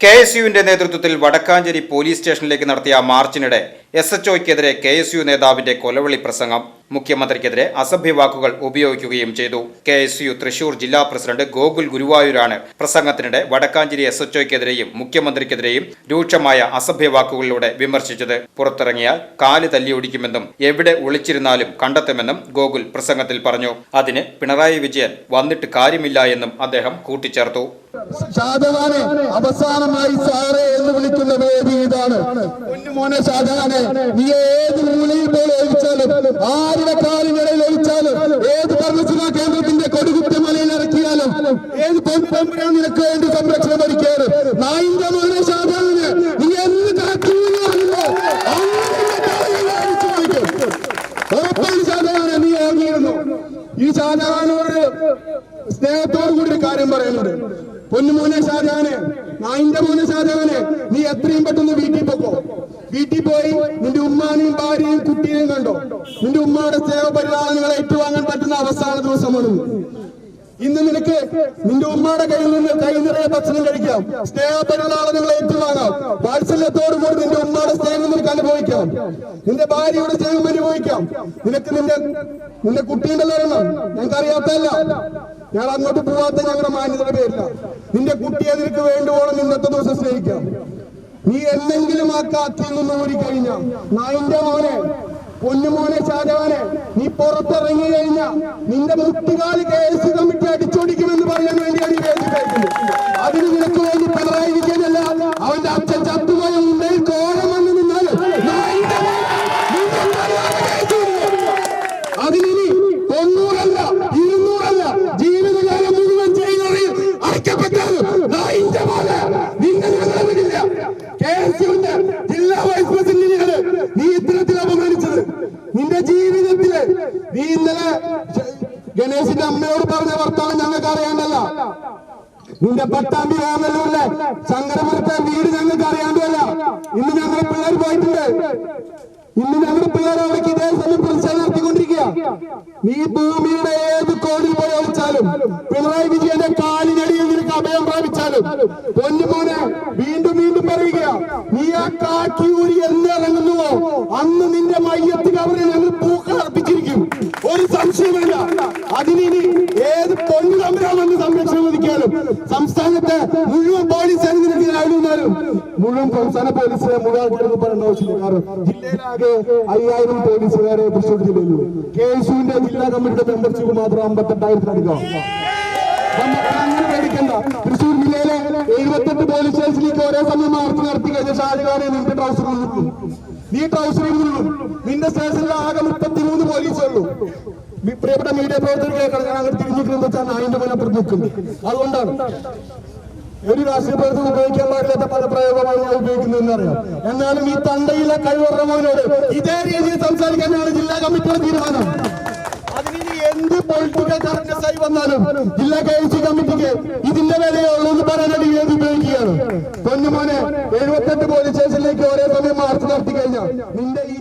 K S യുവിന്റെ നേതൃത്വത്തിൽ Vadakkanchery police സ്റ്റേഷനിലേക്ക് നടത്തിയ മാർച്ചിനിടെ എസ് എച്ച് ഒക്കെതിരെ കെ എസ് യു നേതാവിന്റെ കൊലവിളി പ്രസംഗം മുഖ്യമന്ത്രിക്കെതിരെ അസഭ്യവാക്കുകൾ ഉപയോഗിക്കുകയും ചെയ്തു. കെ എസ് യു തൃശൂർ ജില്ലാ പ്രസിഡന്റ് ഗോകുൽ ഗുരുവായൂരാണ് പ്രസംഗത്തിനിടെ വടക്കാഞ്ചേരി എസ് എച്ച് ഒക്കെതിരെയും മുഖ്യമന്ത്രിക്കെതിരെയും രൂക്ഷമായ അസഭ്യവാക്കുകളിലൂടെ വിമർശിച്ചത്. പുറത്തിറങ്ങിയാൽ കാൽ തല്ലിയൊടിക്കുമെന്നും എവിടെ ഒളിച്ചിരുന്നാലും കണ്ടെത്തുമെന്നും ഗോകുൽ പ്രസംഗത്തിൽ പറഞ്ഞു. അതിന് പിണറായി വിജയൻ വന്നിട്ട് കാര്യമില്ല എന്നും അദ്ദേഹം കൂട്ടിച്ചേർത്തു. ഷാജഹാനെ അവസാനമായി സാറേ എന്ന് വിളിക്കുന്ന വേദി ഇതാണ്. പൊന്നുമോനെ ഷാജഹാനെ നീ ഏത് മൂലയിൽ പോലും ഒഴിച്ചാലും ആരുടെ കാലിനിടയിൽ ഒഴിച്ചാലും ഏത് ഭരണസഭാ കേന്ദ്രത്തിന്റെ കൊടുകുറ്റമലയിൽ ഇറക്കിയാലും ഏത് പൊമ്പുരാ നിനക്ക് വേണ്ടി സംരക്ഷണം ഒരുക്കിയാലും നായിന്റെ മോനെ നീ നീ ഈ ഷാജഹാനോട് സ്നേഹത്തോടു കൂടി ഒരു കാര്യം പറയുന്നുണ്ട്. പൊന്നുമോനെ ഷാജഹാനെ നായിന്റെ മോനെ ഷാജഹാനെ നീ എത്രയും പെട്ടെന്ന് വീട്ടിൽ പോക്കോ. വീട്ടിൽ പോയി നിന്റെ ഉമ്മാനെയും ഭാര്യയും കുട്ടിയെയും കണ്ടോ? നിന്റെ ഉമ്മയുടെ സേവ സ്നേഹപരിപാലനങ്ങളെ ഏറ്റുവാങ്ങാൻ പറ്റുന്ന അവസാന ദിവസമാണ് ഇന്ന് നിനക്ക് നിന്റെ ഉമ്മയുടെ കയ്യിൽ നിന്ന് കൈ നിറയെ ഭക്ഷണം കഴിക്കാം. സ്നേഹപരിപാലനങ്ങളെ ഏറ്റുവാങ്ങാം. വാത്സല്യത്തോടു കൂടി നിന്റെ ഉമ്മയുടെ സ്നേഹം നിനക്ക് അനുഭവിക്കാം. നിന്റെ ഭാര്യയുടെ സ്നേഹം അനുഭവിക്കാം. നിനക്ക് നിന്റെ നിന്റെ കുട്ടീന്റെ ഒരെണ്ണം ഞങ്ങൾക്ക് അറിയാത്തല്ല ഞങ്ങൾ അങ്ങോട്ട് പോവാത്ത ഞങ്ങളുടെ മാന്യതയുടെ പേരില്ല നിന്റെ കുട്ടിയെ നിനക്ക് വേണ്ടുവോളം സ്നേഹിക്കാം നീ എന്തെങ്കിലും ആ കാത്തിൽ നിന്ന് ഊരിക്കഴിഞ്ഞ നായിന്റെ മോനെ പൊന്നുമോനെ ഷാജഹാനെ നീ പുറത്തിറങ്ങി കഴിഞ്ഞ നിന്റെ മുട്ടുകാൽ കേസ് കമ്മിറ്റി അടിച്ചോടിക്കുമെന്ന് പറയാൻ വേണ്ടിയാണ് നീ ഇത്തരത്തിൽ അപമാനിച്ചത്. നിന്റെ ജീവിതത്തിൽ നീ ഇന്നലെ ഗണേശിന്റെ അമ്മയോട് പറഞ്ഞ വർത്തമാനം ഞങ്ങൾക്ക് അറിയാണ്ടല്ല. നിന്റെ പട്ടാമ്പി ഓമലൂരിലെ ശങ്കരമരത്തെ വീട് ഞങ്ങൾക്ക് അറിയാണ്ടല്ല. ഇന്ന് ഞങ്ങളുടെ പിള്ളേർ പോയിട്ടുണ്ട്. ഇന്ന് ഞങ്ങളുടെ പിള്ളേർ അവിടേക്ക് ഇതേ സമയം പ്രതിഷേധം നടത്തിക്കൊണ്ടിരിക്കുക. നീ ഭൂമിയുടെ ഏത് കോണിൽ പോയി ഒളിച്ചാലും പിണറായി വിജയന്റെ കാലിനടിയിൽ നിനക്ക് അഭയം പ്രാപിച്ചാലും പൊന്നുമോനെ വീണ്ടും വീണ്ടും പറയുക നീ ആ കാക്കി ഊരി എന്ന് ഇറങ്ങുന്നുവോ അന്ന് നിന്റെ മയ്യത്ത് കവറിൽ ഞങ്ങൾ പൂക്കൾ അർപ്പിച്ചിരിക്കും. ഒരു സംശയമില്ല അതിനി ഏത് പൊന്നു തമ്പരാമെന്ന് സംരക്ഷണം ഒതുക്കിയാലും സംസ്ഥാനത്തെ മുഴുവൻ പോലീസ് അനുദിനായിരുന്നാലും മുഴുവൻ സംസ്ഥാന പോലീസിനെ മുഴുവൻ പറയേണ്ട ആവശ്യമില്ല. കാരണം ജില്ലയിലാകെ അയ്യായിരം പോലീസുകാരെ തൃശ്ശൂർ ജില്ലയിലുള്ളൂ. കെ എസുവിന്റെ ജില്ലാ കമ്മിറ്റിയുടെ മെമ്പർഷിപ്പ് മാത്രം അമ്പത്തെട്ടായിരത്തിലധികം. പേടിക്കണ്ട. എഴുപത്തെട്ട് പോലീസ് സ്റ്റേഷനിലേക്ക് ഒരേ സമയം മാർച്ച് നടത്തി കഴിഞ്ഞ ഷാജഹാനെ നിന്റെ ട്രൗസർ ഉള്ളൂ നീ ട്രൗസർ ഉള്ളൂ നിന്റെ സ്റ്റേഷനിൽ ആകെ മുപ്പത്തിമൂന്ന് പോലീസേ ഉള്ളൂ. പ്രിയപ്പെട്ട മീഡിയ പ്രവർത്തകർ കേൾക്കണം ഞാൻ അങ്ങനെ തിരിഞ്ഞിരിക്കുന്നത് വെച്ചാൽ അതിന്റെ മുന്നപ്പുറത്ത് നിൽക്കും. അതുകൊണ്ടാണ് ഒരു രാഷ്ട്രീയ പ്രവർത്തനം ഉപയോഗിക്കാൻ പാടില്ലാത്ത പദപ്രയോഗമാണ് ഞാൻ ഉപയോഗിക്കുന്നതെന്ന് അറിയാം. എന്നാലും ഈ തണ്ടയിലെ കഴിവുറമോനോട് ഇതേ രീതിയിൽ സംസാരിക്കാനാണ് ജില്ലാ കമ്മിറ്റിയുടെ തീരുമാനം. എന്ത് പൊളിറ്റിക്കൽ കറക്റ്റ്നസ് ആയി വന്നാലും ജില്ലാ കെ എസ് സി കമ്മിറ്റിക്ക് ഇതിന്റെ വിലയുള്ളൂ എന്ന് പറയാനായിട്ട് ഈ വേദി ഉപയോഗിക്കുകയാണ് പൊന്നുമോനെ എഴുപത്തെട്ട് പോലീസ് സ്റ്റേഷനിലേക്ക് ഒരേ സമയം മാർച്ച് നടത്തി കഴിഞ്ഞാൽ നിന്റെ ഈ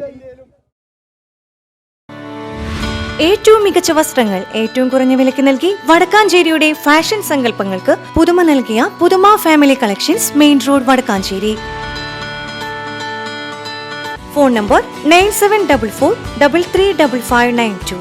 ഏറ്റവും മികച്ച വസ്ത്രങ്ങൾ ഏറ്റവും കുറഞ്ഞ വിലയ്ക്ക് നൽകി വടക്കാഞ്ചേരിയുടെ ഫാഷൻ സങ്കല്പങ്ങൾക്ക് പുതുമ നൽകിയ പുതുമ family collections main road Vadakkanchery. Phone number nine seven double four double three double five nine two